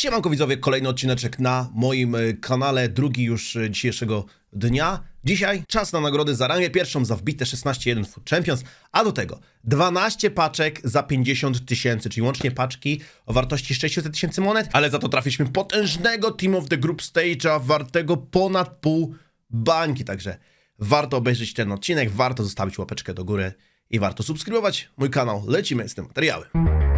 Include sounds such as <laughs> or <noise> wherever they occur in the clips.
Siemanko widzowie, kolejny odcineczek na moim e, kanale, drugi już e, dzisiejszego dnia. Dzisiaj czas na nagrody za rangę pierwszą za wbite 16-1 Food Champions, a do tego 12 paczek za 50 tysięcy, czyli łącznie paczki o wartości 600 tysięcy monet, ale za to trafiliśmy potężnego Team of the Group Stage'a wartego ponad pół bańki, także warto obejrzeć ten odcinek, warto zostawić łapeczkę do góry i warto subskrybować mój kanał. Lecimy z tym materiałem.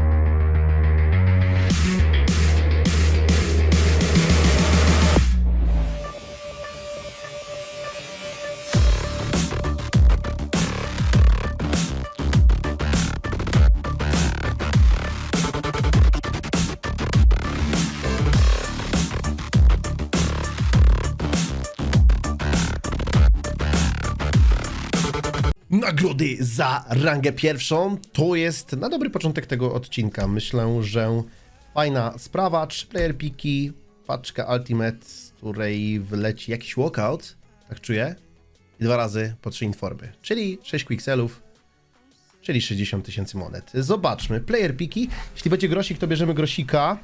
Nagrody za rangę pierwszą to jest na dobry początek tego odcinka. Myślę, że fajna sprawa. Trzy player piki, paczka Ultimate, z której wleci jakiś walkout, tak czuję, i dwa razy po trzy informy, czyli 6 quickselów, czyli 60 tysięcy monet. Zobaczmy, player piki. Jeśli będzie grosik, to bierzemy grosika.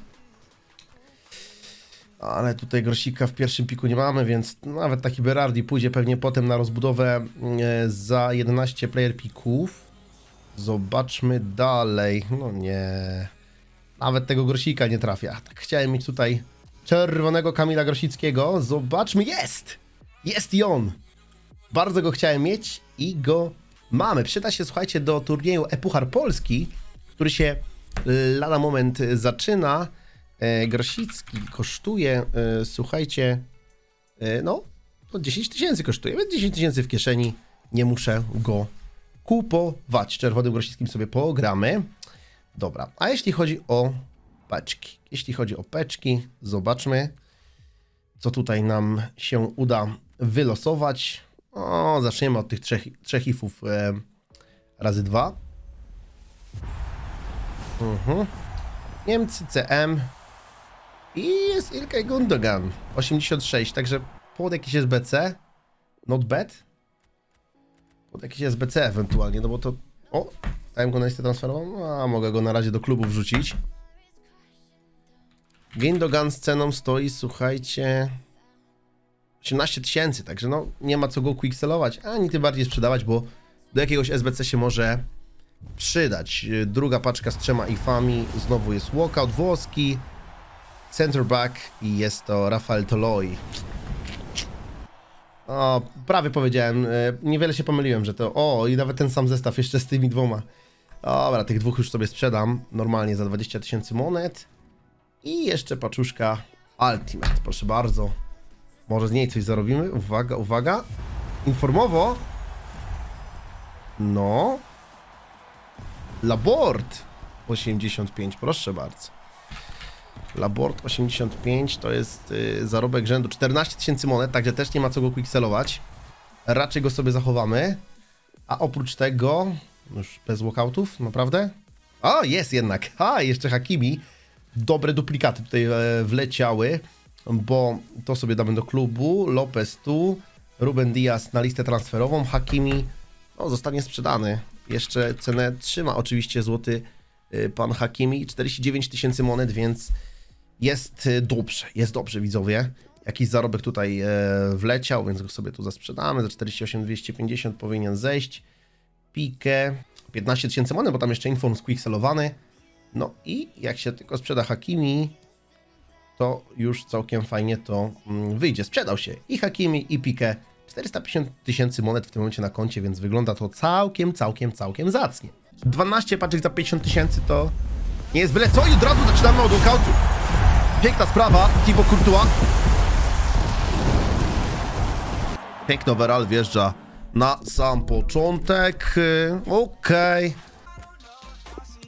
Ale tutaj grosika w pierwszym piku nie mamy, więc nawet taki Berardi pójdzie pewnie potem na rozbudowę e, za 11 player pików. Zobaczmy dalej. No nie. Nawet tego grosika nie trafia. Tak chciałem mieć tutaj czerwonego Kamila Grosickiego. Zobaczmy, jest! Jest i on. Bardzo go chciałem mieć i go mamy. Przyda się, słuchajcie, do turnieju Epuchar Polski, który się y, lada moment zaczyna. E, Grosicki kosztuje, e, słuchajcie, e, no, to 10 tysięcy kosztuje, więc 10 tysięcy w kieszeni, nie muszę go kupować. Czerwonym Grosickim sobie pogramy. Dobra, a jeśli chodzi o peczki, jeśli chodzi o peczki, zobaczmy, co tutaj nam się uda wylosować. O, zaczniemy od tych trzech, trzech ifów e, razy dwa. Mhm. Niemcy CM i jest Ilkay Gundogan 86, także pod jakiś SBC not bad? Pod jakiś SBC ewentualnie, no bo to o, dałem go na listę transferową, a mogę go na razie do klubu wrzucić. Gundogan z ceną stoi, słuchajcie 18 tysięcy, także no nie ma co go quicksellować, ani tym bardziej sprzedawać, bo do jakiegoś SBC się może przydać. Druga paczka z trzema ifami, znowu jest walkout włoski, center back i jest to Rafael Toloi. O, prawie powiedziałem, e, niewiele się pomyliłem, że to, o i nawet ten sam zestaw jeszcze z tymi dwoma. Dobra, tych dwóch już sobie sprzedam, normalnie za 20 tysięcy monet. I jeszcze paczuszka Ultimate, proszę bardzo. Może z niej coś zarobimy, uwaga, uwaga. Informowo. No, Labort 85, proszę bardzo. Labort 85 to jest y, zarobek rzędu 14 tysięcy monet, także też nie ma co go quickselować. Raczej go sobie zachowamy. A oprócz tego, już bez walkoutów, naprawdę? A, jest jednak. A, jeszcze Hakimi. Dobre duplikaty tutaj e, wleciały, bo to sobie damy do klubu. Lopez tu, Ruben Diaz na listę transferową, Hakimi no, zostanie sprzedany. Jeszcze cenę trzyma oczywiście złoty y, pan Hakimi, 49 tysięcy monet, więc jest y, dobrze, jest dobrze widzowie. Jakiś zarobek tutaj e, wleciał, więc go sobie tu zasprzedamy. Za 48 250 powinien zejść. Pikę 15 tysięcy monet, bo tam jeszcze infon squickselowany. No i jak się tylko sprzeda Hakimi, to już całkiem fajnie to mm, wyjdzie. Sprzedał się i Hakimi, i Pikę. 450 tysięcy monet w tym momencie na koncie, więc wygląda to całkiem, całkiem, całkiem zacnie. 12 paczek za 50 tysięcy to nie jest byle co i od razu zaczynamy od walkoutu. Piękna sprawa, Thibaut Courtois. Piękny overall wjeżdża na sam początek. Yy, Okej.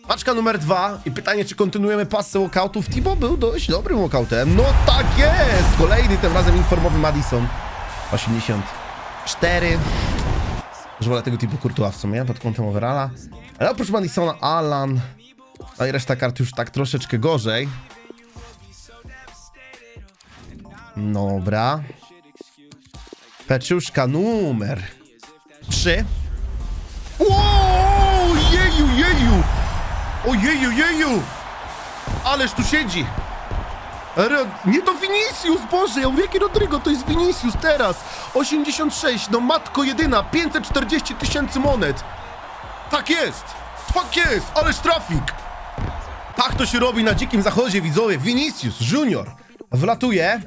Paczka numer dwa i pytanie, czy kontynuujemy pasę walkoutów. Tibo był dość dobrym walkoutem. No tak jest! Kolejny, tym razem informowy Madison. 84. Już wolę tego typu Courtois w sumie, pod kątem overalla. Ale oprócz Madisona, Alan. No i reszta kart już tak troszeczkę gorzej. Dobra. Peczuszka numer 3. Wow! Jeju, jeju! O jeju, jeju! Ależ tu siedzi! Nie to Vinicius, Boże, ja mówię, jaki Rodrigo, to jest Vinicius teraz. 86, no matko jedyna, 540 tysięcy monet. Tak jest, tak jest, ależ trafik. Tak to się robi na dzikim zachodzie, widzowie. Vinicius Junior wlatuje.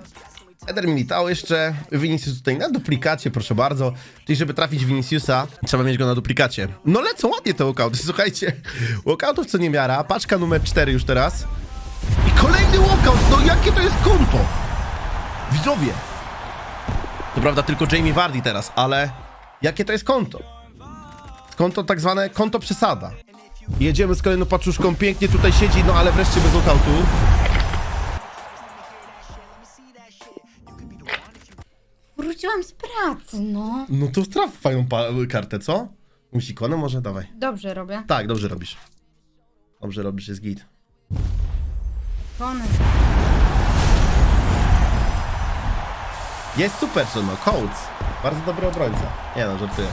Eder Militao jeszcze, Vinicius tutaj na duplikacie, proszę bardzo. Czyli żeby trafić Viniciusa, trzeba mieć go na duplikacie. No lecą ładnie te walkouty, <laughs> słuchajcie. Walkoutów co nie miara, paczka numer 4 już teraz. I kolejny walkout, no jakie to jest konto? Widzowie. To prawda tylko Jamie Vardy teraz, ale jakie to jest konto? Konto tak zwane konto przesada. Jedziemy z kolejną paczuszką, pięknie tutaj siedzi, no ale wreszcie bez walkoutu. Wróciłam z pracy, no. No to traf fajną pa- kartę, co? Musi ikonę może? Dawaj. Dobrze robię. Tak, dobrze robisz. Dobrze robisz, jest git. Koniec. Jest super, co no, Coates. Bardzo dobry obrońca. Nie no, żartuję.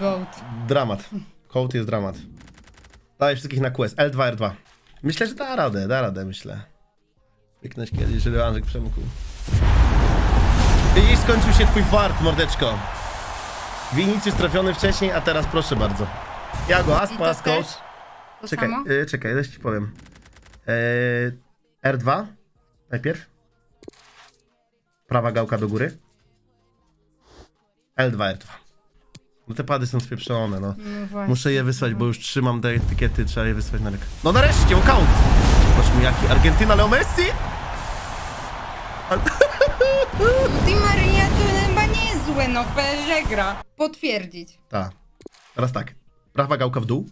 Goat. Dramat. Coat jest dramat. Daj wszystkich na quest. L2, R2. Myślę, że da radę, da radę, myślę. Wyknąć kiedyś rewanżyk Przemku. I skończył się twój fart, mordeczko. Winicjusz trafiony wcześniej, a teraz proszę bardzo. Ja go, I Aspa, coach. też? To Czekaj, samo? y, czekaj, coś ci powiem. E, R2 najpierw. Prawa gałka do góry. L2, R2. No te pady są spieprzone, no. No właśnie. Muszę je wysłać, bo już trzymam te etykiety, trzeba je wysłać na ryk. No nareszcie! Patrz mi jaki, Argentyna, Leo Messi? <laughs> Di Maria to chyba nie jest złe, no PSG gra. Potwierdzić. Tak. Teraz tak. Prawa gałka w dół.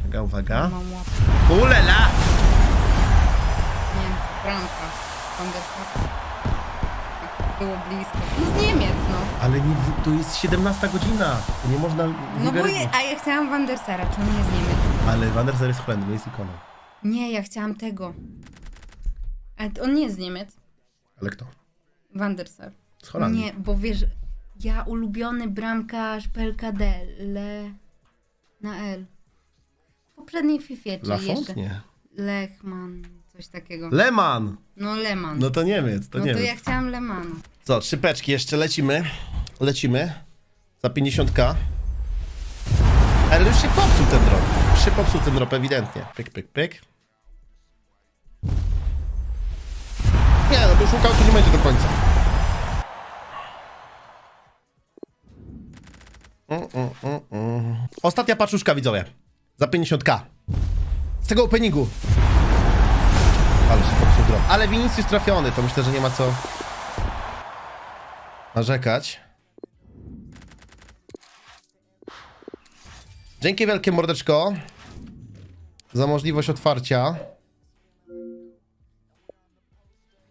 Uwaga, uwaga. Mam łapę. Ulela! Nie, bramka. Der Sar. Było blisko. No z Niemiec, no. Ale nie, to jest 17 godzina. To nie można... No bo je, a ja chciałam Van der Sara, czy on nie z Niemiec? Ale Van der Sar jest jest ikoną. Nie, ja chciałam tego. Ale on nie jest z Niemiec. Ale kto? Van der Sar. Z Holandii. Nie, bo wiesz, ja ulubiony bramkarz PLKD, Le... na L. W poprzedniej Fifie, czy Lafont? jeszcze Nie. Lechman, coś takiego. Leman! no Leman. No to Niemiec, to no to Niemiec. ja chciałam Lemanu. Co, trzy peczki jeszcze, lecimy. Lecimy. Za 50k. Ale już się popsuł ten drop. Już się popsuł ten drop, ewidentnie. Pyk, pyk, pyk. Nie, no to już łukał, to nie będzie do końca. Mm, mm, mm, mm. Ostatnia paczuszka, widzowie. Za 50k. Z tego openingu. Ale się popsuł drop. Ale Vinicius trafiony, to myślę, że nie ma co narzekać. Dzięki wielkie mordeczko za możliwość otwarcia.